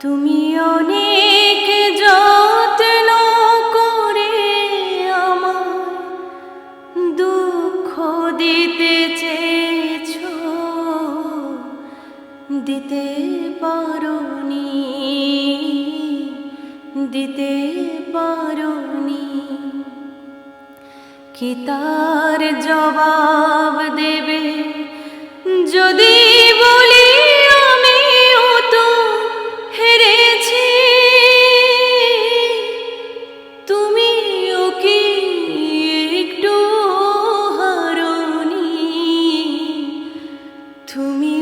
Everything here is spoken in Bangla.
তুমি অনেক যত্ন করে আমার দুঃখ দিতে চেয়েছ। দিতে পারোনি দিতে পারোনি। কি তার জবাব দেবে to me